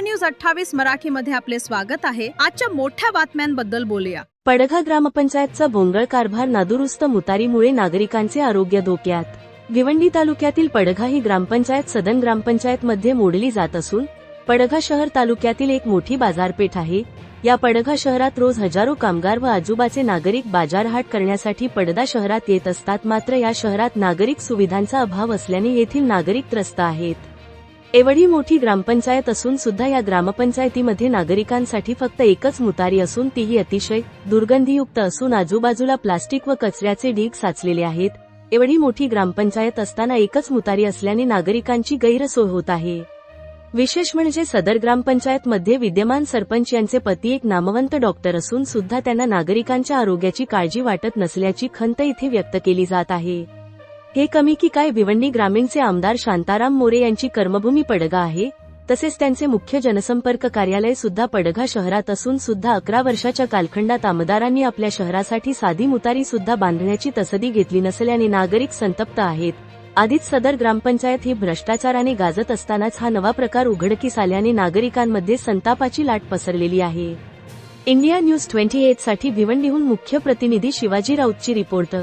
News अठ्ठावीस मराठी मध्ये आपले स्वागत आहे. आजच्या मोठ्या बातम्यांबद्दल बोलूया. पडघा ग्रामपंचायतचा भोंगळ कारभार नादुरुस्त मुतारीमुळे नागरिकांचे आरोग्य धोक्यात. भिवंडी तालुक्यातील पडघा ही ग्रामपंचायत सदन ग्रामपंचायतमध्ये मोडली जात असून पडघा शहर तालुक्यातील एक मोठी बाजारपेठ आहे. या पडघा शहरात रोज हजारो कामगार व आजूबाचे नागरिक बाजारहाट करण्यासाठी पडदा शहरात येत असतात. मात्र या शहरात नागरिक सुविधांचा अभाव असल्याने येथील नागरिक त्रस्त आहेत. एवढी मोठी ग्रामपंचायत असून सुद्धा या ग्रामपंचायतीमध्ये नागरिकांसाठी फक्त एकच मुतारी असून तीही अतिशय दुर्गंधीयुक्त असून आजूबाजूला प्लास्टिक व कचऱ्याचे ढीग साचलेले आहेत. एवढी मोठी ग्रामपंचायत असताना एकच मुतारी असल्याने नागरिकांची गैरसोय होत आहे. विशेष म्हणजे सदर ग्रामपंचायत मध्ये विद्यमान सरपंच यांचे पती एक नामवंत डॉक्टर असून सुद्धा त्यांना नागरिकांच्या आरोग्याची काळजी वाटत नसल्याची खंत इथे व्यक्त केली जात आहे. हे कमी की काय भिवंडी ग्रामीणचे आमदार शांताराम मोरे यांची कर्मभूमी पडगा आहे तसेच त्यांचे मुख्य जनसंपर्क कार्यालय सुद्धा पडघा शहरात असून सुद्धा अकरा वर्षाच्या कालखंडात आमदारांनी आपल्या शहरासाठी साधी मुतारी सुद्धा बांधण्याची तसदी घेतली नसल्याने नागरिक संतप्त आहेत. आधीच सदर ग्रामपंचायत ही भ्रष्टाचाराने गाजत असतानाच हा नवा प्रकार उघडकीस आल्याने नागरिकांमध्ये संतापाची लाट पसरलेली आहे. इंडिया न्यूज ट्वेंटी साठी भिवंडीहून मुख्य प्रतिनिधी शिवाजी राऊतची रिपोर्ट